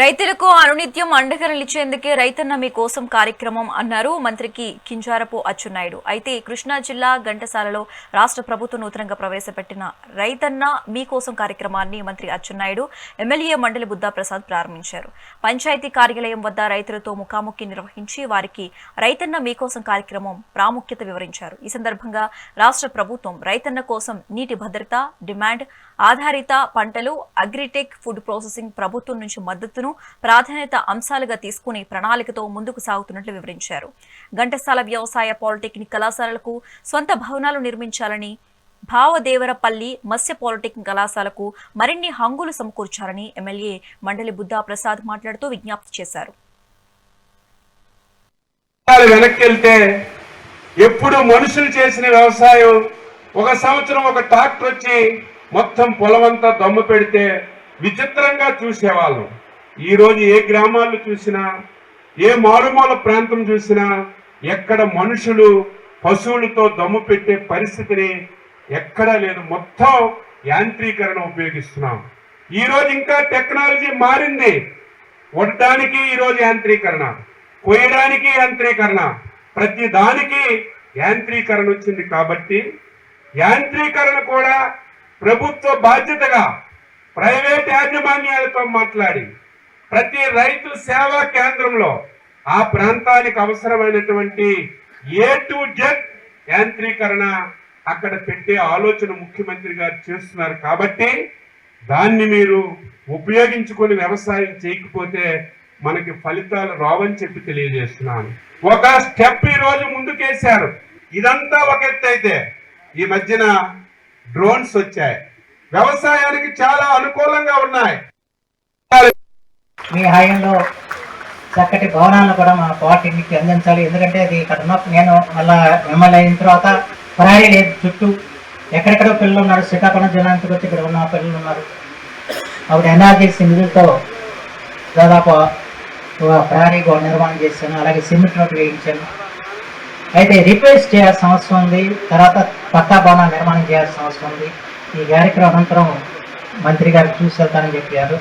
రైతులకు అనునిత్యం అండగా నిలిచేందుకే రైతన్న మీకోసం కార్యక్రమం అన్నారు మంత్రికి కింజారపు అచ్చెన్నాయుడు. అయితే కృష్ణా జిల్లా ఘంటసాలలో రాష్ట్ర ప్రభుత్వం నూతనంగా ప్రవేశపెట్టిన రైతన్న మీకోసం కార్యక్రమాన్ని మంత్రి అచ్చెన్నాయుడు ఎమ్మెల్యే మండలి బుద్దా ప్రసాద్ ప్రారంభించారు. పంచాయతీ కార్యాలయం వద్ద రైతులతో ముఖాముఖి నిర్వహించి వారికి రైతన్న మీకోసం కార్యక్రమం ప్రాముఖ్యత వివరించారు. ఈ సందర్భంగా రాష్ట్ర ప్రభుత్వం రైతన్న కోసం నీటి భద్రత డిమాండ్ ఆధారిత పంటలు అగ్రిటెక్ ఫుడ్ ప్రాసెసింగ్ ప్రభుత్వం నుంచి మద్దతును ప్రాధాన్యత అంశాలుగా తీసుకునే ప్రణాళికతో ముందుకు సాగుతున్నట్లు వివరించారు. ఘంటసాల వ్యవసాయ పాలిటెక్నిక్ కళాశాలలకు సొంత భవనాలు నిర్మించాలని భావదేవరపల్లి మత్స్య పాలిటెక్నిక్ కళాశాలకు మరిన్ని హంగులు సమకూర్చాలని ఎమ్మెల్యే మండలి బుద్దా ప్రసాద్ మాట్లాడుతూ విజ్ఞప్తి చేశారు. వెనక్కి ఎప్పుడు మనుషులు చేసిన వ్యవసాయం ఒక సంవత్సరం ఒక ట్రాక్టర్ వచ్చి మొత్తం పొలమంతా దమ్ము పెడితే విచిత్రంగా చూసేవాళ్ళం. ఈరోజు ఏ గ్రామాలు చూసినా ఏ మారుమూల ప్రాంతం చూసినా ఎక్కడ మనుషులు పశువులతో దమ్ము పెట్టే పరిస్థితిని ఎక్కడా లేదు. మొత్తం యాంత్రీకరణ ఉపయోగిస్తున్నాం. ఈరోజు ఇంకా టెక్నాలజీ మారింది. వడ్డానికి ఈరోజు యాంత్రీకరణ కొయ్యడానికి యాంత్రీకరణ ప్రతి దానికి యాంత్రీకరణ వచ్చింది కాబట్టి యాంత్రీకరణ కూడా ప్రభుత్వ బాధ్యతగా ప్రైవేట్ యాజమాన్యాలతో మాట్లాడి ప్రతి రైతు సేవా కేంద్రంలో ఆ ప్రాంతానికి అవసరమైనటువంటి ఏ టు జెడ్ యాంత్రీకరణ అక్కడ పెట్టే ఆలోచన ముఖ్యమంత్రి గారు చేస్తున్నారు కాబట్టి దాన్ని మీరు ఉపయోగించుకొని వ్యవసాయం చేయకపోతే మనకి ఫలితాలు రావని చెప్పి తెలియజేస్తున్నాను. ఒక స్టెప్ ఈ రోజు ముందుకేశారు. ఇదంతా ఒక ఎత్తు అయితే ఈ మధ్యన డ్రోన్స్ వచ్చాయి. వ్యవసాయానికి చాలా అనుకూలంగా ఉన్నాయి. మీ హాయంలో చక్కటి భవనాలను కూడా మా పార్టీకి అందించాలి. ఎందుకంటే అది ఇక్కడ ఉన్నప్పుడు నేను మళ్ళా ఎమ్మెల్యే అయిన తర్వాత ప్రయాణి లేదు. చుట్టూ ఎక్కడెక్కడో పిల్లలు ఉన్నారు. శ్రీకాకుళం జిల్లానికి వచ్చి ఇక్కడ ఉన్న పిల్లలు ఉన్నారు. అప్పుడు ఎన్ఆర్జీసీ నిధులతో దాదాపు ఒక గోడ నిర్మాణం చేశాను. అలాగే సిమెంట్ రోడ్డు వేయించాను. అయితే రిపేర్స్ చేయాల్సిన అవసరం ఉంది. తర్వాత పక్కా నిర్మాణం చేయాల్సిన అవసరం ఉంది. ఈ కార్యక్రమం అనంతరం మంత్రి గారు చూసి వెళ్తానని చెప్పారు.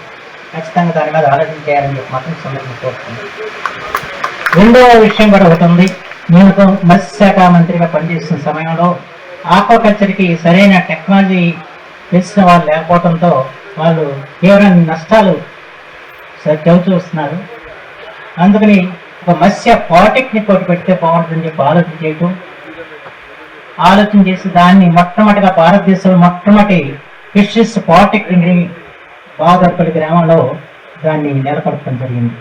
ఖచ్చితంగా దాని మీద ఆలోచన చేయాలని చెప్పి మాత్రం సందర్భం కోరుతుంది రెండవ విషయం కూడా ఒకటి ఉంది. నేను మత్స్యశాఖ మంత్రిగా పనిచేస్తున్న సమయంలో ఆక్వాకల్చర్కి సరైన టెక్నాలజీ తెలిసిన వాళ్ళు లేకపోవడంతో వాళ్ళు తీవ్రమైన నష్టాలు చవిచూస్తున్నారు. అందుకని ఒక మత్స్య పాలిటెక్నిక్ ఒకటి పెడితే బాగుంటుందని చెప్పి ఆలోచన చేయటం. ఆలోచన చేసి దాన్ని మొట్టమొదటిగా భారతదేశంలో మొట్టమొదటి ఫిషెస్ పాలిటెక్నిక్ బాదర్పల్లి గ్రామంలో దాన్ని నెలకొల్పడం జరిగింది.